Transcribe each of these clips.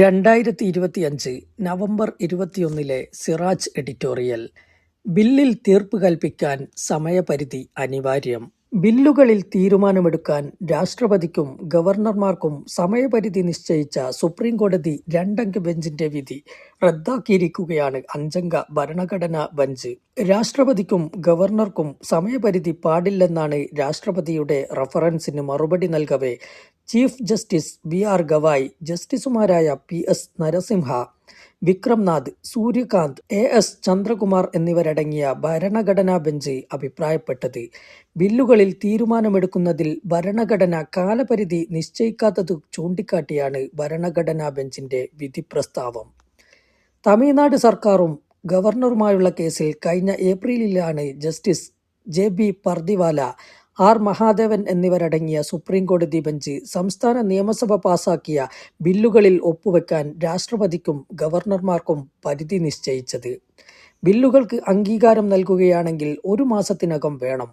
രണ്ടായിരത്തി ഇരുപത്തിയഞ്ച് നവംബർ ഇരുപത്തിയൊന്നിലെ സിറാജ് എഡിറ്റോറിയൽ. ബില്ലിൽ തീർപ്പ് കൽപ്പിക്കാൻ സമയപരിധി അനിവാര്യം. ബില്ലുകളിൽ തീരുമാനമെടുക്കാൻ രാഷ്ട്രപതിക്കും ഗവർണർമാർക്കും സമയപരിധി നിശ്ചയിച്ച സുപ്രീംകോടതി രണ്ടംഗ ബെഞ്ചിന്റെ വിധി റദ്ദാക്കിയിരിക്കുകയാണ് അഞ്ചംഗ ഭരണഘടനാ ബെഞ്ച്. രാഷ്ട്രപതിക്കും ഗവർണർക്കും സമയപരിധി പാടില്ലെന്നാണ് രാഷ്ട്രപതിയുടെ റഫറൻസിന് മറുപടി നൽകവെ chief justice B R Gavai ജസ്റ്റിസുമാരായ P S Narasimha Vikram Nath Surya Kant A S Chandrakumar എന്നിവരടങ്ങിയ ഭരണഘടനാ ബെഞ്ച് അഭിപ്രായപ്പെട്ടത്. ബില്ലുകളിൽ തീരുമാനമെടുക്കുന്നതിൽ ഭരണഘടന കാലപരിധി നിശ്ചയിക്കാത്തത് ചൂണ്ടിക്കാട്ടിയാണ് ഭരണഘടനാ ബെഞ്ചിന്റെ വിധി പ്രസ്താവം തമിഴ്നാട് സർക്കാരും ഗവർണറുമായുള്ള കേസിൽ കഴിഞ്ഞ ഏപ്രിലിലാണ് justice J B Pardiwala R Mahadevan എന്നിവരടങ്ങിയ സുപ്രീംകോടതി ബെഞ്ച് സംസ്ഥാന നിയമസഭ പാസാക്കിയ ബില്ലുകളിൽ ഒപ്പുവെക്കാൻ രാഷ്ട്രപതിക്കും ഗവർണർമാർക്കും പരിധി നിശ്ചയിച്ചത്. ബില്ലുകൾക്ക് അംഗീകാരം നൽകുകയാണെങ്കിൽ ഒരു മാസത്തിനകം വേണം.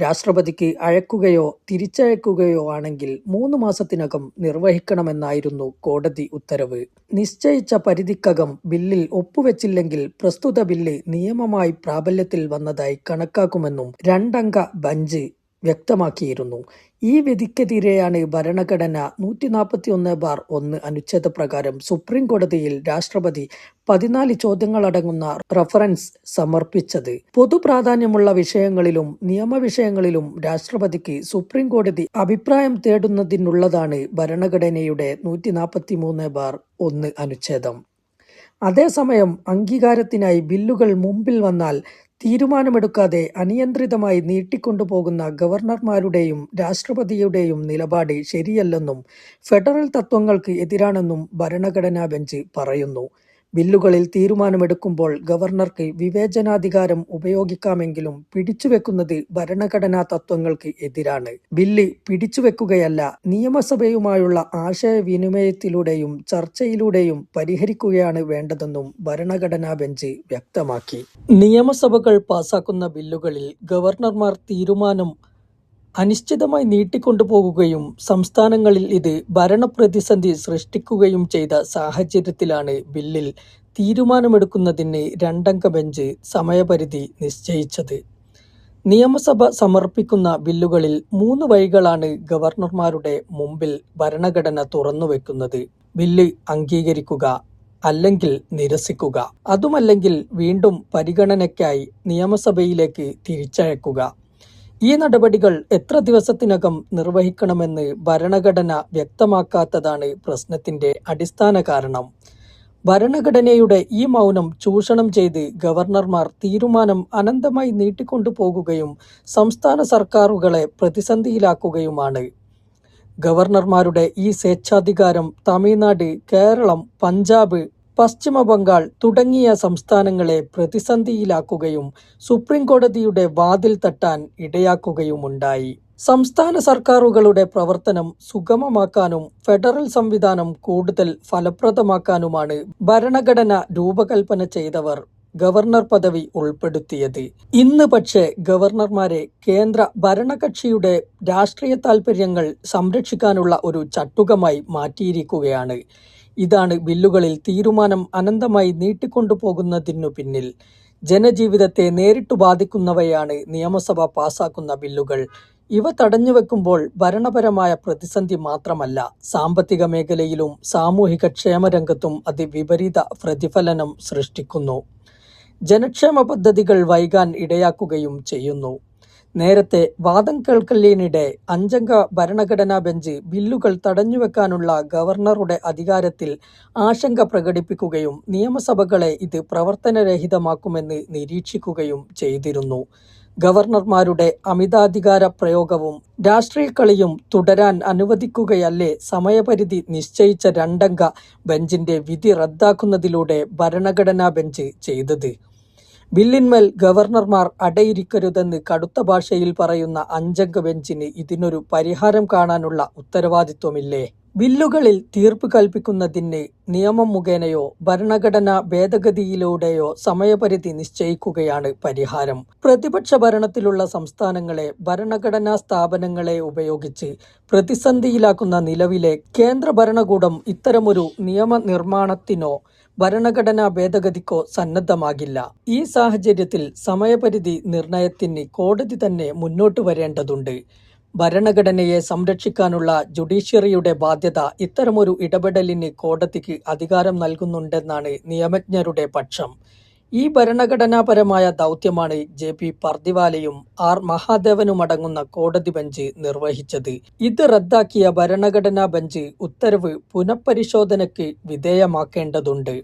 രാഷ്ട്രപതിക്ക് അയക്കുകയോ തിരിച്ചയക്കുകയോ ആണെങ്കിൽ മൂന്ന് മാസത്തിനകം നിർവഹിക്കണമെന്നായിരുന്നു കോടതി ഉത്തരവ്. നിശ്ചയിച്ച പരിധിക്കകം ബില്ലിൽ ഒപ്പുവെച്ചില്ലെങ്കിൽ പ്രസ്തുത ബില്ല് നിയമമായി പ്രാബല്യത്തിൽ വന്നതായി കണക്കാക്കുമെന്നും രണ്ടംഗ ബെഞ്ച് വ്യക്തമാക്കിയിരുന്നു. ഈ വിധിക്കെതിരെയാണ് ഭരണഘടന നൂറ്റി നാൽപ്പത്തി ഒന്ന് ബാർ ഒന്ന് അനുച്ഛേദപ്രകാരം സുപ്രീം കോടതിയിൽ രാഷ്ട്രപതി പതിനാല് ചോദ്യങ്ങളടങ്ങുന്ന റഫറൻസ് സമർപ്പിച്ചത്. പൊതുപ്രാധാന്യമുള്ള വിഷയങ്ങളിലും നിയമ വിഷയങ്ങളിലും രാഷ്ട്രപതിക്ക് സുപ്രീം കോടതി അഭിപ്രായം തേടുന്നതിനുള്ളതാണ് ഭരണഘടനയുടെ നൂറ്റി നാൽപ്പത്തി മൂന്ന് ബാർ ഒന്ന് അനുച്ഛേദം. അതേസമയം അംഗീകാരത്തിനായി ബില്ലുകൾ മുമ്പിൽ വന്നാൽ തീരുമാനമെടുക്കാതെ അനിയന്ത്രിതമായി നീട്ടിക്കൊണ്ടുപോകുന്ന ഗവർണർമാരുടെയും രാഷ്ട്രപതിയുടെയും നിലപാട് ശരിയല്ലെന്നും ഫെഡറൽ തത്വങ്ങൾക്ക് എതിരാണെന്നും ഭരണഘടനാ ബെഞ്ച് പറയുന്നു. ബില്ലുകളിൽ തീരുമാനമെടുക്കുമ്പോൾ ഗവർണർക്ക് വിവേചനാധികാരം ഉപയോഗിക്കാമെങ്കിലും പിടിച്ചുവെക്കുന്നത് ഭരണഘടനാ തത്വങ്ങൾക്ക് എതിരാണ്. ബില്ല് പിടിച്ചുവെക്കുകയല്ല നിയമസഭയുമായുള്ള ആശയവിനിമയത്തിലൂടെയും ചർച്ചയിലൂടെയും പരിഹരിക്കുകയാണ് വേണ്ടതെന്നും ഭരണഘടനാ ബെഞ്ച് വ്യക്തമാക്കി. നിയമസഭകൾ പാസാക്കുന്ന ബില്ലുകളിൽ ഗവർണർമാർ തീരുമാനം അനിശ്ചിതമായി നീട്ടിക്കൊണ്ടുപോകുകയും സംസ്ഥാനങ്ങളിൽ ഇത് ഭരണപ്രതിസന്ധി സൃഷ്ടിക്കുകയും ചെയ്ത സാഹചര്യത്തിലാണ് ബില്ലിൽ തീരുമാനമെടുക്കുന്നതിന് രണ്ടംഗ ബെഞ്ച് സമയപരിധി നിശ്ചയിച്ചത്. നിയമസഭ സമർപ്പിക്കുന്ന ബില്ലുകളിൽ മൂന്ന് വഴികളാണ് ഗവർണർമാരുടെ മുമ്പിൽ ഭരണഘടന തുറന്നുവെക്കുന്നത്. ബില്ല് അംഗീകരിക്കുക അല്ലെങ്കിൽ നിരസിക്കുക. അതുമല്ലെങ്കിൽ വീണ്ടും പരിഗണനയ്ക്കായി നിയമസഭയിലേക്ക് തിരിച്ചയക്കുക. ഈ നടപടികൾ എത്ര ദിവസത്തിനകം നിർവഹിക്കണമെന്ന് ഭരണഘടന വ്യക്തമാക്കാത്തതാണ് പ്രശ്നത്തിന്റെ അടിസ്ഥാന കാരണം. ഭരണഘടനയുടെ ഈ മൗനം ചൂഷണം ചെയ്ത് ഗവർണർമാർ തീരുമാനം അനന്തമായി നീട്ടിക്കൊണ്ടുപോകുകയും സംസ്ഥാന സർക്കാരുകളെ പ്രതിസന്ധിയിലാക്കുകയുമാണ്. ഗവർണർമാരുടെ ഈ സ്വേച്ഛാധികാരം തമിഴ്നാട് കേരളം പഞ്ചാബ് പശ്ചിമ ബംഗാൾ തുടങ്ങിയ സംസ്ഥാനങ്ങളെ പ്രതിസന്ധിയിലാക്കുകയും സുപ്രീം കോടതിയുടെ വാതിൽ തട്ടാൻ ഇടയാക്കുകയുമുണ്ടായി. സംസ്ഥാന സർക്കാരുകളുടെ പ്രവർത്തനം സുഗമമാക്കാനും ഫെഡറൽ സംവിധാനം കൂടുതൽ ഫലപ്രദമാക്കാനുമാണ് ഭരണഘടന രൂപകൽപ്പന ചെയ്തവർ ഗവർണർ പദവി ഉൾപ്പെടുത്തിയത്. ഇന്ന് പക്ഷേ ഗവർണർമാരെ കേന്ദ്ര ഭരണകക്ഷിയുടെ രാഷ്ട്രീയ താൽപര്യങ്ങൾ സംരക്ഷിക്കാനുള്ള ഒരു ചട്ടുകമായി മാറ്റിയിരിക്കുകയാണ്. ഇതാണ് ബില്ലുകളിൽ തീരുമാനം അനന്തമായി നീട്ടിക്കൊണ്ടുപോകുന്നതിനു പിന്നിൽ. ജനജീവിതത്തെ നേരിട്ടു ബാധിക്കുന്നവയാണ് നിയമസഭ പാസാക്കുന്ന ബില്ലുകൾ ഇവ തടഞ്ഞുവെക്കുമ്പോൾ ഭരണപരമായ പ്രതിസന്ധി മാത്രമല്ല സാമ്പത്തിക മേഖലയിലും സാമൂഹിക ക്ഷേമരംഗത്തും അത് വിപരീത പ്രതിഫലനം സൃഷ്ടിക്കുന്നു. ജനക്ഷേമ പദ്ധതികൾ വൈകാൻ ഇടയാക്കുകയും ചെയ്യുന്നു. നേരത്തെ വാദം കേൾക്കലിനിടെ അഞ്ചംഗ ഭരണഘടനാ ബെഞ്ച് ബില്ലുകൾ തടഞ്ഞുവെക്കാനുള്ള ഗവർണറുടെ അധികാരത്തിൽ ആശങ്ക പ്രകടിപ്പിക്കുകയും നിയമസഭകളെ ഇത് പ്രവർത്തനരഹിതമാക്കുമെന്ന് നിരീക്ഷിക്കുകയും ചെയ്തിരുന്നു. ഗവർണർമാരുടെ അമിതാധികാര പ്രയോഗവും രാഷ്ട്രീയ കളിയും തുടരാൻ അനുവദിക്കുകയല്ലേ സമയപരിധി നിശ്ചയിച്ച രണ്ടംഗ ബെഞ്ചിന്റെ വിധി റദ്ദാക്കുന്നതിലൂടെ ഭരണഘടനാ ബെഞ്ച് ചെയ്തത്? ബില്ലിന്മേൽ ഗവർണർമാർ അടയിരിക്കരുതെന്ന് കടുത്ത ഭാഷയിൽ പറയുന്ന അഞ്ചംഗ ബെഞ്ചിന് ഇതിനൊരു പരിഹാരം കാണാനുള്ള ഉത്തരവാദിത്വമില്ലേ? ബില്ലുകളിൽ തീർപ്പ് കൽപ്പിക്കുന്നതിന് നിയമം മുഖേനയോ ഭരണഘടനാ ഭേദഗതിയിലൂടെയോ സമയപരിധി നിശ്ചയിക്കുകയാണ് പരിഹാരം. പ്രതിപക്ഷ ഭരണത്തിലുള്ള സംസ്ഥാനങ്ങളെ ഭരണഘടനാ സ്ഥാപനങ്ങളെ ഉപയോഗിച്ച് പ്രതിസന്ധിയിലാക്കുന്ന നിലവിലെ കേന്ദ്ര ഭരണകൂടം ഇത്തരമൊരു നിയമനിർമ്മാണത്തിനോ ഭരണഘടനാ ഭേദഗതിക്കോ സന്നദ്ധമാകില്ല. ഈ സാഹചര്യത്തിൽ സമയപരിധി നിർണയത്തിന് കോടതി തന്നെ മുന്നോട്ട് വരേണ്ടതുണ്ട്. ഭരണഘടനയെ സംരക്ഷിക്കാനുള്ള ജുഡീഷ്യറിയുടെ ബാധ്യത ഇത്തരമൊരു ഇടപെടലിന് കോടതിക്ക് അധികാരം നൽകുന്നുണ്ടെന്നാണ് നിയമജ്ഞരുടെ പക്ഷം. ഈ ഭരണഘടനാപരമായ ദൗത്യമാണ് ജെ പി പർദിവാലയും ആർ മഹാദേവനുമടങ്ങുന്ന കോടതി ബെഞ്ച് നിർവഹിച്ചത്. ഇത് റദ്ദാക്കിയ ഭരണഘടനാ ബെഞ്ച് ഉത്തരവ് പുനഃപരിശോധനയ്ക്ക് വിധേയമാക്കേണ്ടതുണ്ട്.